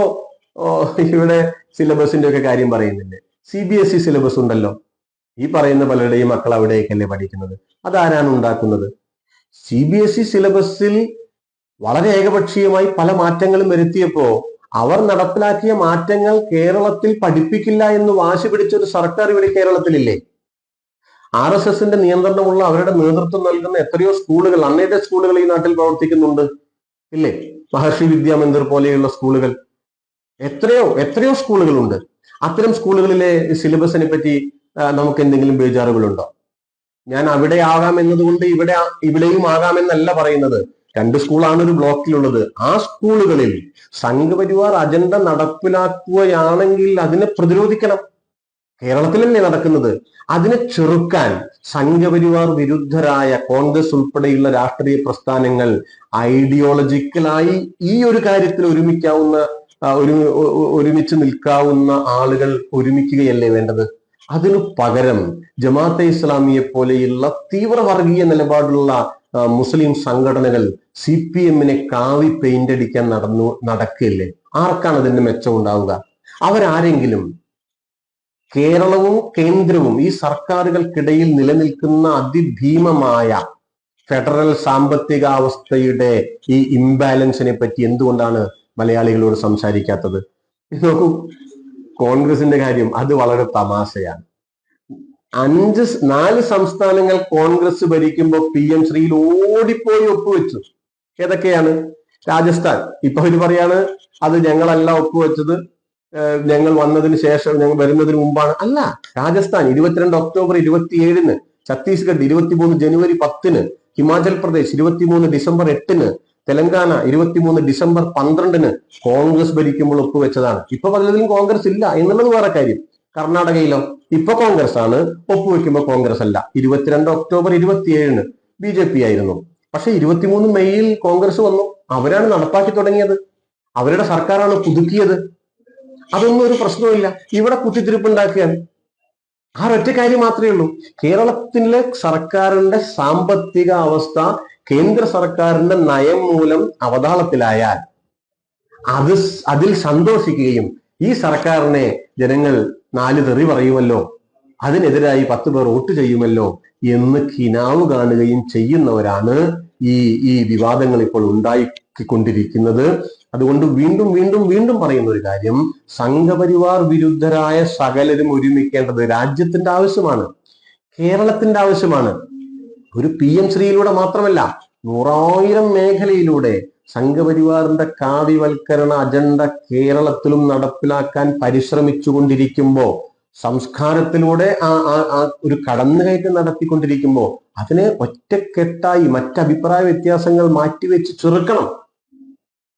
ഇവിടെ സിലബസിന്റെ ഒക്കെ കാര്യം പറയുന്നില്ലേ? C B S E syllabus ഉണ്ടല്ലോ. ഈ പറയുന്ന പലരുടെയും മക്കൾ അവിടേക്കല്ലേ പഠിക്കുന്നത്? അതാരാണ് ഉണ്ടാക്കുന്നത്? സി ബി എസ് ഇ സിലബസിൽ വളരെ ഏകപക്ഷീയമായി പല മാറ്റങ്ങളും വരുത്തിയപ്പോ അവർ നടപ്പിലാക്കിയ മാറ്റങ്ങൾ കേരളത്തിൽ പഠിപ്പിക്കില്ല എന്ന് വാശി പിടിച്ച ഒരു സർക്കാർ ഇവിടെ കേരളത്തിലില്ലേ? ആർ എസ് എസിന്റെ നിയന്ത്രണമുള്ള അവരുടെ നേതൃത്വം നൽകുന്ന എത്രയോ സ്കൂളുകൾ അൺഎയ്ഡഡ് സ്കൂളുകൾ ഈ നാട്ടിൽ പ്രവർത്തിക്കുന്നുണ്ട്. ഇല്ലേ? മഹർഷി വിദ്യാമന്ദിർ പോലെയുള്ള സ്കൂളുകൾ. എത്രയോ എത്രയോ സ്കൂളുകളുണ്ട്. അത്തരം സ്കൂളുകളിലെ സിലബസിനെ പറ്റി നമുക്ക് എന്തെങ്കിലും ബേജാറുകളുണ്ടോ? ഞാൻ അവിടെ ആകാം എന്നതുകൊണ്ട് ഇവിടെ ഇവിടെയും ആകാമെന്നല്ല പറയുന്നത്. രണ്ട് സ്കൂളാണ് ഒരു ബ്ലോക്കിലുള്ളത്. ആ സ്കൂളുകളിൽ സംഘപരിവാർ അജണ്ട നടപ്പിലാക്കുകയാണെങ്കിൽ അതിനെ പ്രതിരോധിക്കണം. കേരളത്തിലല്ലേ നടക്കുന്നത്? അതിനെ ചെറുക്കാൻ സംഘപരിവാർ വിരുദ്ധരായ കോൺഗ്രസ് ഉൾപ്പെടെയുള്ള രാഷ്ട്രീയ പ്രസ്ഥാനങ്ങൾ ഐഡിയോളജിക്കലായി ഈ ഒരു കാര്യത്തിൽ ഒരുമിക്കാവുന്ന ഒരു ഒരുമിച്ച് നിൽക്കാവുന്ന ആളുകൾ ഒരുമിക്കുകയല്ലേ വേണ്ടത്? അതിനു പകരം ജമാഅത്തെ ഇസ്ലാമിയെ പോലെയുള്ള തീവ്രവർഗീയ നിലപാടുള്ള മുസ്ലിം സംഘടനകൾ സി പി എമ്മിനെ കാവി പെയിന്റ് അടിക്കാൻ നടന്നു നടക്കില്ലേ ആർക്കാണ് അതിന്റെ മെച്ചം ഉണ്ടാവുക? അവരാരെങ്കിലും കേരളവും കേന്ദ്രവും ഈ സർക്കാരുകൾക്കിടയിൽ നിലനിൽക്കുന്ന അതിഭീമമായ ഫെഡറൽ സാമ്പത്തികാവസ്ഥയുടെ ഈ ഇംബാലൻസിനെ പറ്റി എന്തുകൊണ്ടാണ് മലയാളികളോട് സംസാരിക്കാത്തത്? നോക്കൂ കോൺഗ്രസിന്റെ കാര്യം അത് വളരെ തമാശയാണ്. അഞ്ച് നാല് സംസ്ഥാനങ്ങൾ കോൺഗ്രസ് ഭരിക്കുമ്പോൾ പി എം ശ്രീയിൽ ഓടിപ്പോയി ഒപ്പുവെച്ചു. ഏതൊക്കെയാണ്? രാജസ്ഥാൻ. ഇപ്പൊ അവർ പറയാണ് അത് ഞങ്ങളല്ല ഒപ്പുവെച്ചത്. ഞങ്ങൾ വന്നതിന് ശേഷം ഞങ്ങൾ വരുന്നതിന് മുമ്പാണ്. അല്ല രാജസ്ഥാൻ ഇരുപത്തിരണ്ട് ഒക്ടോബർ ഇരുപത്തിയേഴിന് ഛത്തീസ്ഗഡ് ഇരുപത്തിമൂന്ന് ജനുവരി പത്തിന് ഹിമാചൽ പ്രദേശ് ഇരുപത്തിമൂന്ന് ഡിസംബർ എട്ടിന് തെലങ്കാന ഇരുപത്തിമൂന്ന് ഡിസംബർ പന്ത്രണ്ടിന് കോൺഗ്രസ് ഭരിക്കുമ്പോൾ ഒപ്പുവെച്ചതാണ്. ഇപ്പൊ പലതിലും കോൺഗ്രസ് ഇല്ല എന്നുള്ളത് വേറെ കാര്യം. കർണാടകയിലോ? ഇപ്പൊ കോൺഗ്രസ് ആണ് ഒപ്പുവെക്കുമ്പോൾ കോൺഗ്രസ് അല്ല ഇരുപത്തിരണ്ട് ഒക്ടോബർ ഇരുപത്തിയേഴിന് ബി ജെ പി ആയിരുന്നു. പക്ഷെ ഇരുപത്തിമൂന്ന് മെയ്യിൽ കോൺഗ്രസ് വന്നു. അവരാണ് നടപ്പാക്കി തുടങ്ങിയത്. അവരുടെ സർക്കാരാണ് പുതുക്കിയത്. അതൊന്നും ഒരു പ്രശ്നവുമില്ല. ഇവിടെ കുത്തിത്തിരിപ്പുണ്ടാക്കുകയാണ് ആ ഒറ്റ കാര്യം മാത്രമേ ഉള്ളൂ. കേരളത്തിലെ സർക്കാരിന്റെ സാമ്പത്തിക അവസ്ഥ കേന്ദ്ര സർക്കാരിന്റെ നയം മൂലം അവതാളത്തിലായാൽ അത് അതിൽ സന്തോഷിക്കുകയും ഈ സർക്കാരിനെ ജനങ്ങൾ നാല് തെറി പറയുമല്ലോ. അതിനെതിരായി പത്ത് പേർ വോട്ട് ചെയ്യുമല്ലോ എന്ന് കിനാവ് കാണുകയും ചെയ്യുന്നവരാണ് ഈ ഈ വിവാദങ്ങൾ ഇപ്പോൾ ഉണ്ടായിക്കൊണ്ടിരിക്കുന്നത്. അതുകൊണ്ട് വീണ്ടും വീണ്ടും വീണ്ടും പറയുന്ന ഒരു കാര്യം സംഘപരിവാർ വിരുദ്ധരായ സകലരും ഒരുമിക്കേണ്ടത് രാജ്യത്തിന്റെ ആവശ്യമാണ്. കേരളത്തിന്റെ ആവശ്യമാണ്. ഒരു പി എം ശ്രീയിലൂടെ മാത്രമല്ല നൂറായിരം മേഖലയിലൂടെ സംഘപരിവാറിന്റെ കാവ്യവൽക്കരണ അജണ്ട കേരളത്തിലും നടപ്പിലാക്കാൻ പരിശ്രമിച്ചുകൊണ്ടിരിക്കുമ്പോൾ സംസ്കാരത്തിലൂടെ ആ ആ- ഒരു കടന്നുകയറ്റം നടത്തിക്കൊണ്ടിരിക്കുമ്പോൾ അതിനെ ഒറ്റക്കെട്ടായി മറ്റഭിപ്രായ വ്യത്യാസങ്ങൾ മാറ്റിവെച്ച് ചെറുക്കണം.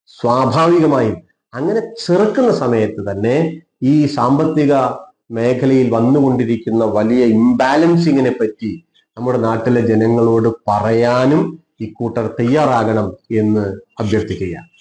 സ്വാഭാവികമായും. അങ്ങനെ ചെറുക്കുന്ന സമയത്ത് തന്നെ ഈ സാമ്പത്തിക മേഖലയിൽ വന്നുകൊണ്ടിരിക്കുന്ന വലിയ ഇംബാലൻസിങ്ങിനെ പറ്റി നമ്മുടെ നാട്ടിലെ ജനങ്ങളോട് പറയാനും ഇക്കൂട്ടർ തയ്യാറാകണം എന്ന് അഭ്യർത്ഥിക്കുകയാണ്.